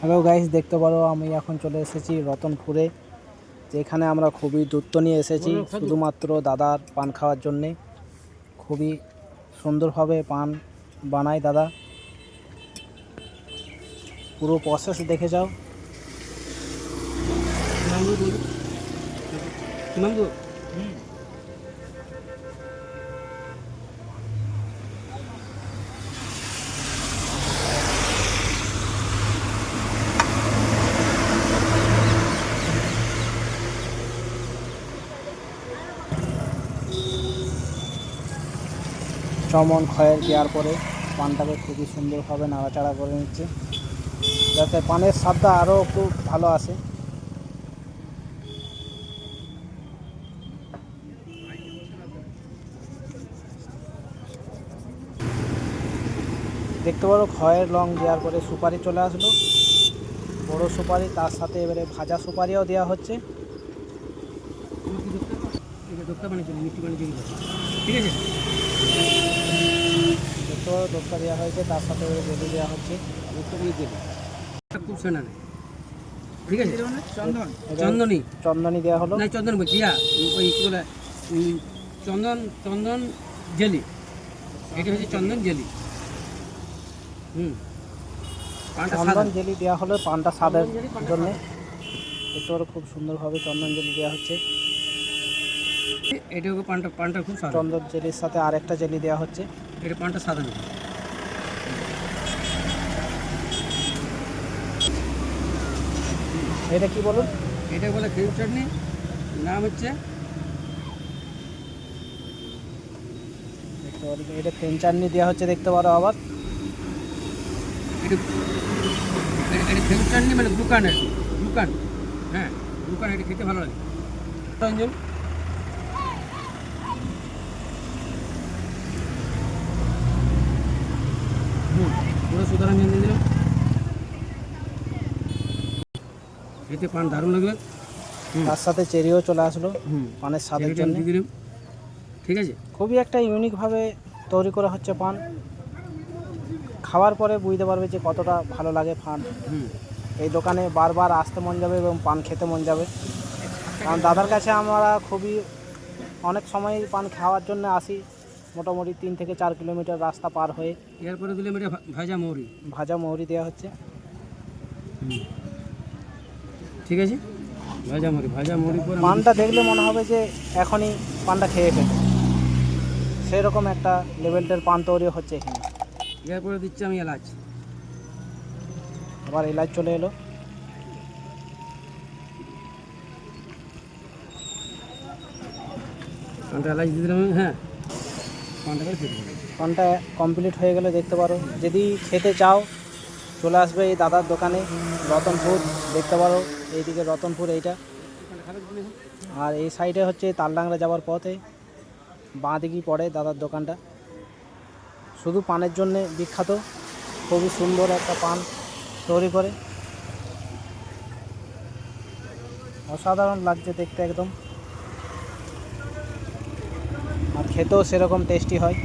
Hello guys দেখতে পারো আমি এখন চলে এসেছি রতনপুরে যেখানে আমরা খুবই দূরত্ব নিয়ে এসেছি শুধুমাত্র দাদার পান খাওয়ার জন্যে। খুবই সুন্দরভাবে পান বানায় দাদা। পুরো প্রসেস দেখে যাও। চমন খয়ের দেওয়ার পরে পানটাকে খুবই সুন্দরভাবে নাড়াচাড়া করে নিচ্ছে। যাতে পানের স্বাদটা আরও খুব ভালো আসে। দেখতে পারো খয়ের রং দেওয়ার পরে সুপারি চলে আসলো। বড় সুপারি, তার সাথে এবারে ভাজা সুপারিও দেওয়া হচ্ছে। ঠিক আছে। দেখতে পারো দেওয়া হয়েছে তার সাথে এবারে দেওয়া হচ্ছে। দুধটা দেবে খুব শোনা নেই ঠিক আছে? চন্দন। চন্দনী। চন্দনী দেওয়া হলো। না চন্দন বলছি ওই কি বলে চন্দন চন্দন জেলি। এটা হচ্ছে চন্দন জেলি। হুম। চন্দন জেলি দেওয়া হলো পানটা স্বাদের জন্য। একটু খুব সুন্দরভাবে চন্দন জেলি দেওয়া হচ্ছে। এটা পানটা পানটা খুব সাদা চন্দন জেলির সাথে আরেকটা জেলি দেওয়া হচ্ছে। এটা পানটা সাদা নেই এটা কি বলুন? এটা বলে খেজুর চাটনি নাম হচ্ছে? দেখতে পারো এটা ফেন চাটনি দেওয়া হচ্ছে দেখতে পারো আবার। এটা খেজুর চাটনি মানে দোকান আর দোকান। হ্যাঁ দোকান এটা খেতে ভালো লাগে। রঞ্জন হুম সুতরাঞ্জন দিয়ে দিলাম। খেতে পান দারুণ লাগবে। তার সাথে চেরিও চলে আসলো। পানের স্বাদের জন্য। ঠিক আছে? খুবই একটা ইউনিকভাবে তৈরি করা হচ্ছে পান। খাওয়ার পরে বুঝতে পারবে যে কতটা ভালো লাগে পান। এই দোকানে বারবার আসতে মন যাবে এবং পান খেতে মন যাবে। কারণ দাদার কাছে আমরা খুবই অনেক সময় পান খাওয়ার জন্য আসি। মোটামুটি তিন থেকে চার কিলোমিটার রাস্তা পার হয়ে এরপরে এটা ভা- ভাজা মৌরি। ভাজা মৌরি দেওয়া হচ্ছে। ঠিক আছে? ভাজা মৌরি ভাজা মৌরি পরে পানটা দেখলে মনে হবে যে এখনই পানটা খেয়ে ফেলে সেরকম একটা লেভেলটার পান তৈরি হচ্ছে এখানে। এরপরে দিচ্ছি আমি এলাচ। আবার এলাচ চলে এলো। এলাচ দিয়ে দিলাম হ্যাঁ। পানটা কমপ্লিট হয়ে গেলে দেখতে পারো। যদি খেতে চাও, চলে আসবে এই দাদার দোকানে, রতনপুর, দেখতে পারো। এইদিকে রতনপুর, এইটা। আর এই সাইডে হচ্ছে তালডাংরা যাওয়ার পথে বাঁ দিকেই পড়ে দাদার দোকানটা। শুধু পানের জন্যে বিখ্যাত, খুবই সুন্দর একটা পান তৈরি করে। অসাধারণ লাগছে দেখতে একদম। আর খেতেও সেরকম টেস্টি হয়।